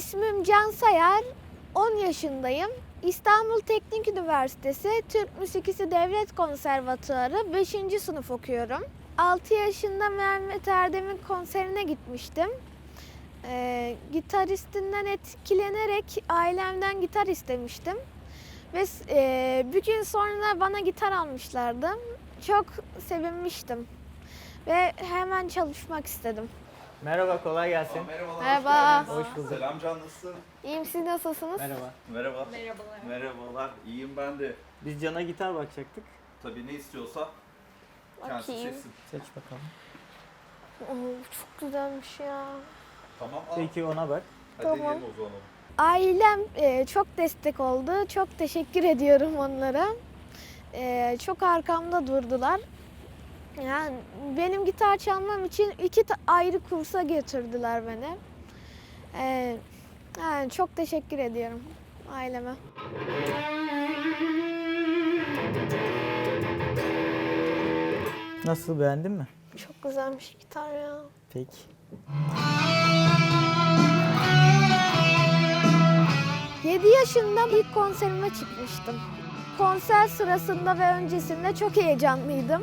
İsmim Can Sayar, 10 yaşındayım. İstanbul Teknik Üniversitesi Türk Müzikisi Devlet Konservatuarı 5. sınıf okuyorum. 6 yaşında Mehmet Erdem'in konserine gitmiştim. Ee, gitaristinden etkilenerek ailemden gitar istemiştim. Ve e, bir gün sonra bana gitar almışlardı. Çok sevinmiştim. Ve hemen çalışmak istedim. Merhaba, kolay gelsin. Merhabalar. Merhaba. Hoş. Hoş bulduk. Selam Can nasılsın? İyiyim siz nasılsınız? Merhaba. Merhaba. Merhabalar. Merhabalar. İyiyim ben de. Biz Can'a gitar bakacaktık. Tabii ne istiyorsa kendisi Bakayım. seçsin. Seç bakalım. Oo, çok güzelmiş ya. Tamam al. Peki ona bak. Hadi Tamam. yiyelim o zaman. Ailem e, çok destek oldu. Çok teşekkür ediyorum onlara. E, çok arkamda durdular. Yani benim gitar çalmam için iki ayrı kursa götürdüler beni. E, yani çok teşekkür ediyorum aileme. Nasıl, beğendin mi? Çok güzelmiş gitar ya. Peki. Yedi yaşında ilk konserime çıkmıştım. Konser sırasında ve öncesinde çok heyecanlıydım.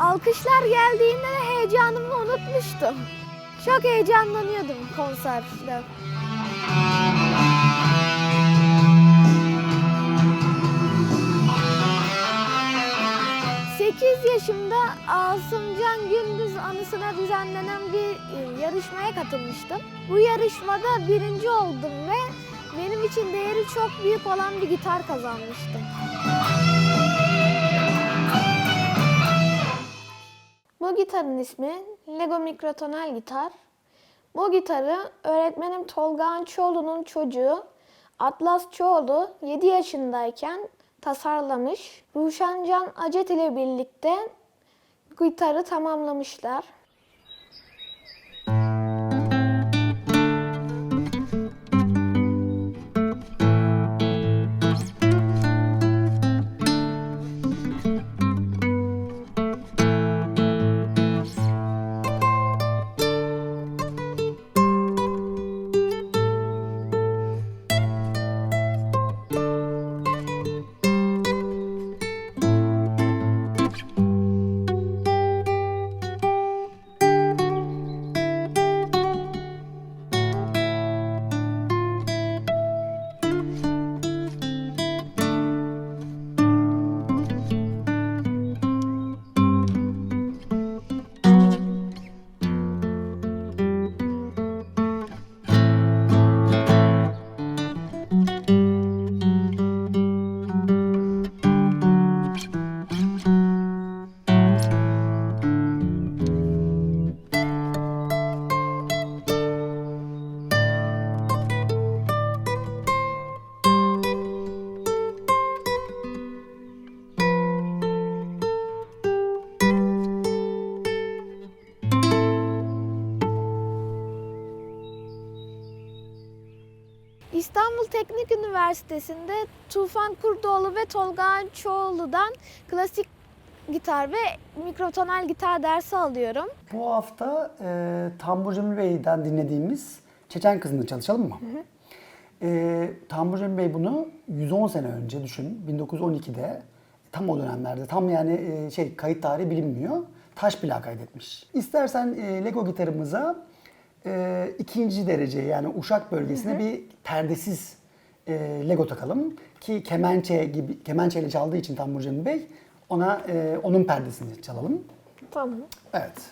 Alkışlar geldiğinde de heyecanımı unutmuştum. Çok heyecanlanıyordum konserde. 8 yaşımda Asımcan Gündüz anısına düzenlenen bir e, yarışmaya katılmıştım. Bu yarışmada birinci oldum ve benim için değeri çok büyük olan bir gitar kazanmıştım. Bu gitarın ismi Lego Mikrotonal gitar. Bu gitarı öğretmenim Tolga Ançoğlu'nun çocuğu Atlas Çoğlu 7 yaşındayken tasarlamış. Ruşen Can Acet ile birlikte gitarı tamamlamışlar. Üniversitesi'nde Tufan Kurdoğlu ve Tolga Ançoğlu'dan klasik gitar ve mikrotonal gitar dersi alıyorum. Bu hafta e, Tambur Cemil Bey'den dinlediğimiz Çeçen Kızı'nı çalışalım mı? E, Tambur Cemil Bey bunu 110 sene önce düşün, 1912'de tam o dönemlerde, tam yani e, şey kayıt tarihi bilinmiyor. Taş plağa kaydetmiş. İstersen e, Lego gitarımıza e, ikinci derece yani uşak bölgesine bir perdesiz e, Lego takalım ki kemençe gibi kemençeyle çaldığı için Tambur Cemil Bey ona e, onun perdesini çalalım. Tamam. Evet.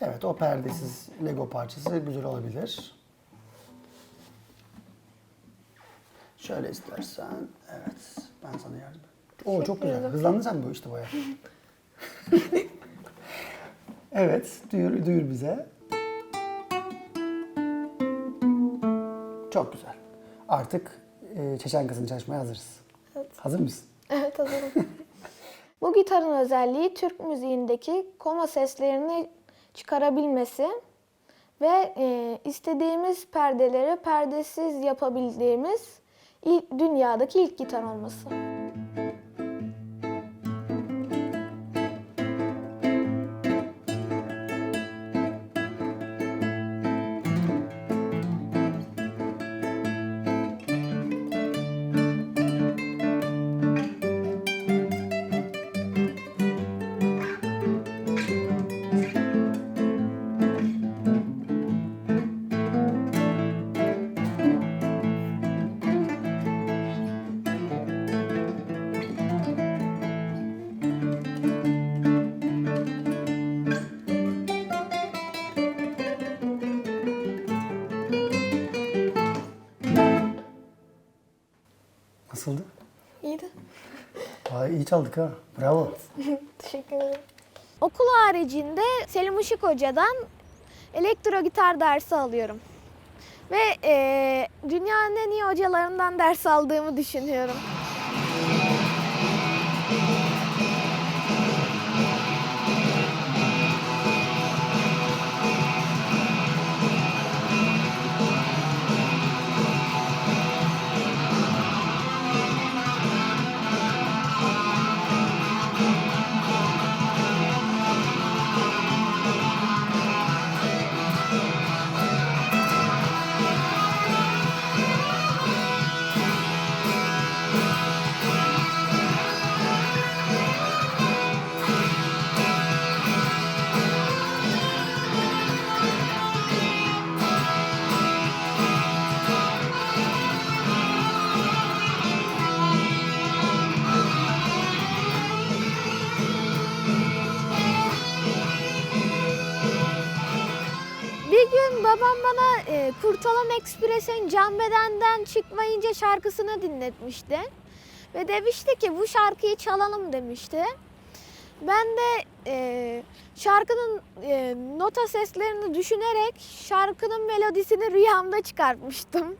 Evet o perdesiz Lego parçası güzel olabilir. Şöyle istersen. Evet. Ben sana yardım Oo çok güzel. Hızlandın sen bu işte baya. evet. Duyur, duyur bize. Çok güzel. Artık e, Çeçen Kızı'nı çalışmaya hazırız. Evet. Hazır mısın? Evet hazırım. Bu gitarın özelliği Türk müziğindeki koma seslerini çıkarabilmesi ve e, istediğimiz perdeleri perdesiz yapabildiğimiz ilk, dünyadaki ilk gitar olması. Nasıldı? İyiydi. Vay iyi çaldık ha. Bravo. Teşekkür ederim. Okul haricinde Selim Işık Hoca'dan elektro gitar dersi alıyorum. Ve eee, dünyanın en iyi hocalarından ders aldığımı düşünüyorum. Babam bana e, Kurtalan Ekspres'in Can Beden'den çıkmayınca şarkısını dinletmişti. Ve demişti ki bu şarkıyı çalalım demişti. Ben de e, şarkının e, nota seslerini düşünerek şarkının melodisini rüyamda çıkartmıştım.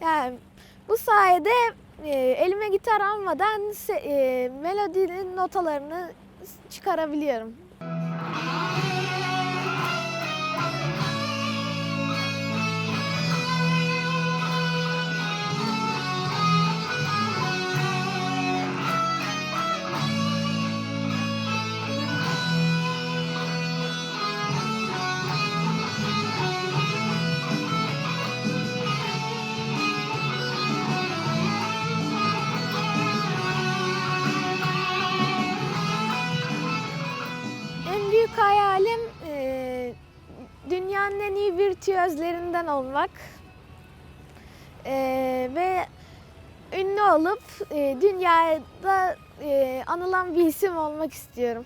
Yani bu sayede e, elime gitar almadan e, melodinin notalarını çıkarabiliyorum. İyi virtüözlerinden olmak. E, ve ünlü olup e, dünyada e, anılan bir isim olmak istiyorum.